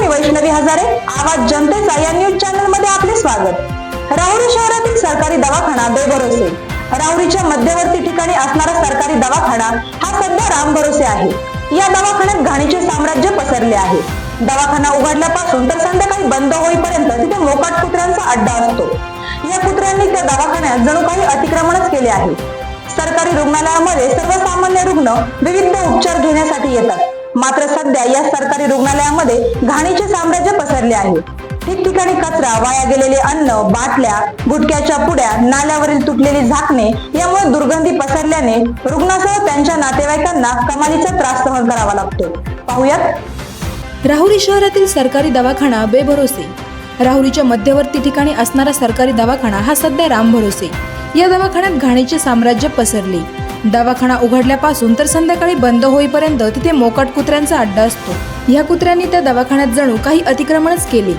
मी वैष्णवी हजारे आवाज जनतेचा या न्यूज चॅनलमध्ये आपले स्वागत. राहुरी शहरातील सरकारी दवाखाना बेभरोसे. राहुरीच्या मध्यवर्ती ठिकाणी असणारा सरकारी दवाखाना हा सध्या राम भरोसे आहे. या दवाखान्यात घाणीचे साम्राज्य पसरले आहे. दवाखाना उघडल्यापासून तर संध्याकाळी बंद होईपर्यंत तिथे मोकाट कुत्र्यांचा अड्डा असतो. या कुत्र्यांनी त्या दवाखान्यात जणू काही अतिक्रमणच केले आहे. सरकारी रुग्णालयामध्ये सर्वसामान्य रुग्ण विविध उपचार घेण्यासाठी येतात. मात्र सध्या या सरकारी रुग्णालयामध्ये घाणीचे साम्राज्य पसरले आहे. ठिकठिकाणी कचरा वाया गेलेले अन्न बाटल्या गुटक्याच्या पुड्या नाल्यावरील तुटलेली झाकणे यामुळे दुर्गंधी पसरल्याने रुग्णासह त्यांच्या नातेवाईकांना कमालीचा त्रास सहन करावा लागतो. पाहुयात. राहुरी शहरातील सरकारी दवाखाना बेभरोसे. राहुरीच्या मध्यवर्ती ठिकाणी असणारा सरकारी दवाखाना हा सध्या राम भरोसे या दवाखान्यात घाणीचे साम्राज्य पसरले. दवाखाना उघडल्यापासून तर संध्याकाळी बंद होईपर्यंत तिथे मोकाट कुत्र्यांचा अड्डा असतो. या कुत्र्यांनी त्या दवाखान्यात जणू काही अतिक्रमणच केले.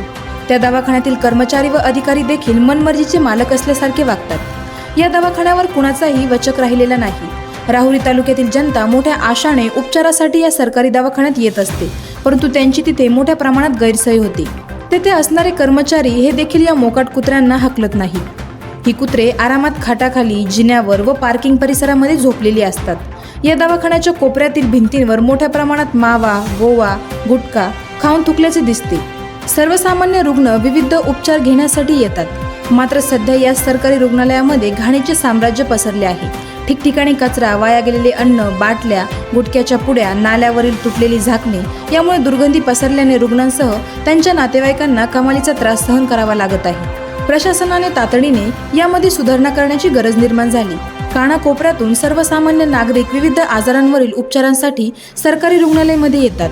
त्या दवाखान्यातील कर्मचारी व अधिकारी देखील मनमर्जीचे मालक असल्यासारखे वागतात. या दवाखान्यावर कुणाचाही वचक राहिलेला नाही. राहुरी तालुक्यातील जनता मोठ्या आशाने उपचारासाठी या सरकारी दवाखान्यात येत असते परंतु त्यांची तिथे मोठ्या प्रमाणात गैरसोय होती. तेथे असणारे कर्मचारी हे देखील या मोकाट कुत्र्यांना हकलत नाही ही कुत्रे आरामात खाटाखाली जिन्यावर व पार्किंग परिसरामध्ये झोपलेली असतात. या दवाखान्याच्या कोपऱ्यातील भिंतींवर मोठ्या प्रमाणात मावा गोवा गुटखा खाऊन थुकल्याचे दिसते. सर्वसामान्य रुग्ण विविध उपचार घेण्यासाठी येतात. मात्र सध्या या सरकारी रुग्णालयामध्ये घाणीचे साम्राज्य पसरले आहे. ठिकठिकाणी कचरा वाया गेलेले अन्न बाटल्या गुटख्याच्या पुड्या नाल्यावरील तुटलेली झाकणे यामुळे दुर्गंधी पसरल्याने रुग्णांसह त्यांच्या नातेवाईकांना कमालीचा त्रास सहन करावा लागत आहे. प्रशासनाने तातडीने यामध्ये सुधारणा करण्याची गरज निर्माण झाली. कानाकोपऱ्यातून सर्वसामान्य नागरिक विविध आजारांवरील उपचारांसाठी सरकारी रुग्णालयामध्ये येतात.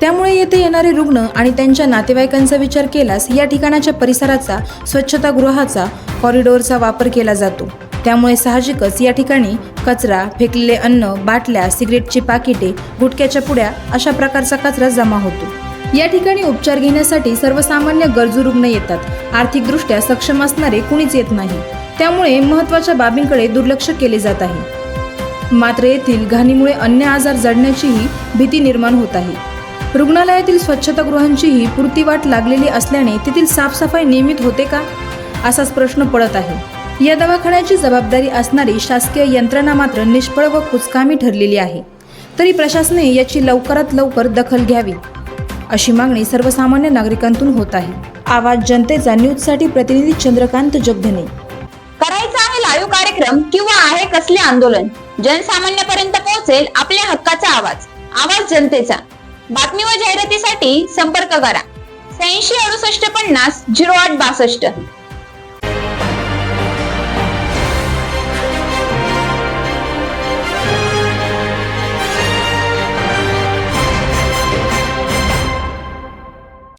त्यामुळे येथे येणारे रुग्ण आणि त्यांच्या नातेवाईकांचा विचार केल्यास या ठिकाणाच्या परिसराचा स्वच्छतागृहाचा कॉरिडोरचा वापर केला जातो. त्यामुळे साहजिकच या ठिकाणी कचरा फेकलेले अन्न बाटल्या सिगरेटची पाकिटे गुटख्याच्या पुड्या अशा प्रकारचा कचरा जमा होतो. या ठिकाणी उपचार घेण्यासाठी सर्वसामान्य गरजू रुग्ण येतात. आर्थिकदृष्ट्या सक्षम असणारे कुणीच येत नाही. त्यामुळे महत्त्वाच्या बाबींकडे दुर्लक्ष केले जात आहे. मात्र येथील घाणीमुळे अन्य आजार जडण्याचीही भीती निर्माण होत आहे. रुग्णालयातील स्वच्छतागृहांचीही पुरती वाट लागलेली असल्याने तेथील साफसफाई नियमित होते का? असाच प्रश्न पडत आहे. या दवाखान्याची जबाबदारी असणारी शासकीय यंत्रणा मात्र निष्फळ व कुचकामी ठरलेली आहे. तरी प्रशासने याची लवकरात लवकर दखल घ्यावी. अशी मागणी सर्वसामान्य नागरिकांतून होत आहे. आवाज जनतेचा न्यूजसाठी प्रतिनिधी चंद्रकांत जगधने. करायचा आहे लाईव्ह कार्यक्रम किंवा आहे कसले आंदोलन? जनसामान्यापर्यंत पोहोचेल आपल्या हक्काचा आवाज. आवाज जनतेचा. बातमी व जाहिरातीसाठी संपर्क करा. शहाऐंशी अडुसष्ट पन्नास झिरो आठ बासष्ट.